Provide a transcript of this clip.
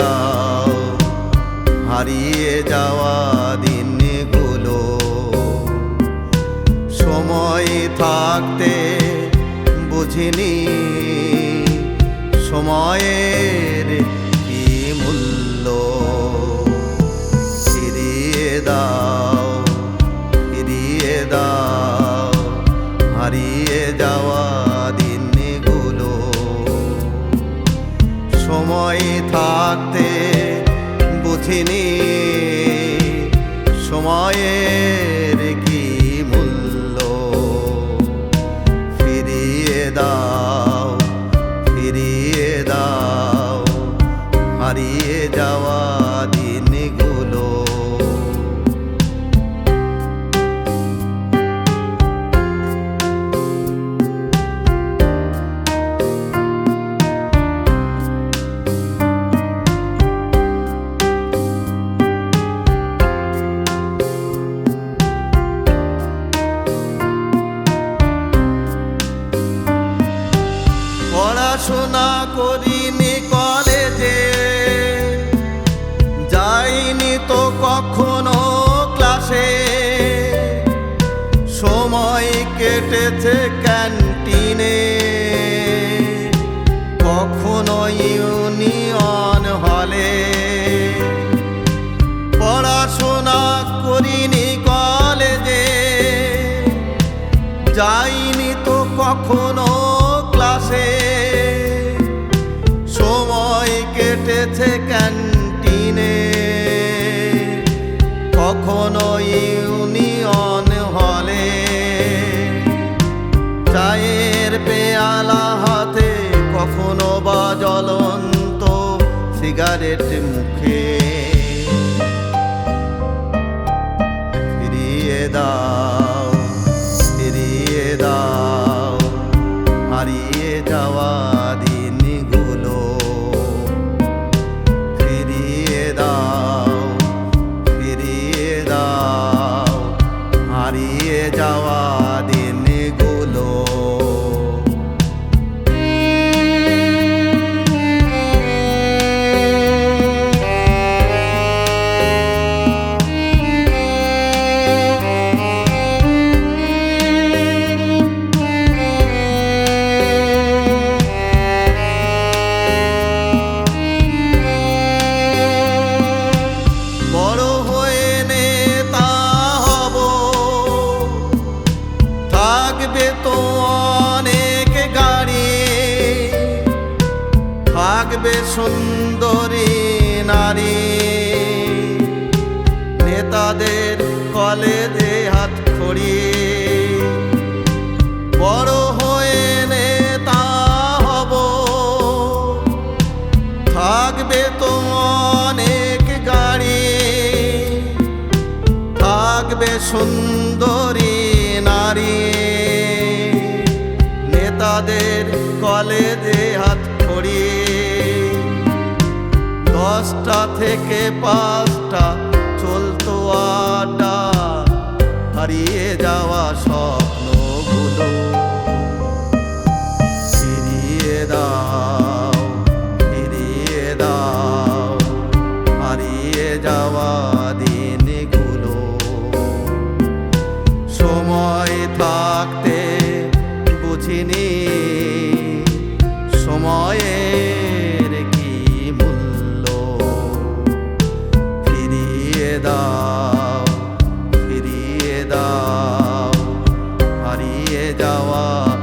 দাও। হারিয়ে যাওয়া দিনগুলো। সময় থাকতে বুঝিনি। সময়ের থাকতে বুঝিনি। সময়ের কি মূল্য? ফিরিয়ে দাও ফিরিয়ে দাও হারিয়ে যাওয়া পড়াশোনা করিনি কলেজে। যাইনি তো কখনো ক্লাসে। সময় কেটেছে ক্যান্টিনে। কখনো ইউনিয়ন হলে। পড়াশোনা করিনি কলেজে। যাইনি তো কখনো ক্যান্টিনে কখনো ইউনিয়ন হলে চায়ের পেয়ালা হাতে কখনো বা জ্বলন্ত সিগারেট মুখে। ফিরিয়ে দাও। হারিয়ে যাওয়া থাকবে সুন্দরী নারী। নেতাদের কলেজে হাত খড়ি। বড় হয়ে নেতা হব। থাকবে তো অনেক গাড়ি। থাকবে সুন্দরী নারী। নেতাদের কলেজে হাত দশটা থেকে পাঁচটা চলতো আড্ডা। হারিয়ে যাওয়া স্বপ্নগুলো। ফিরিয়ে দাও। は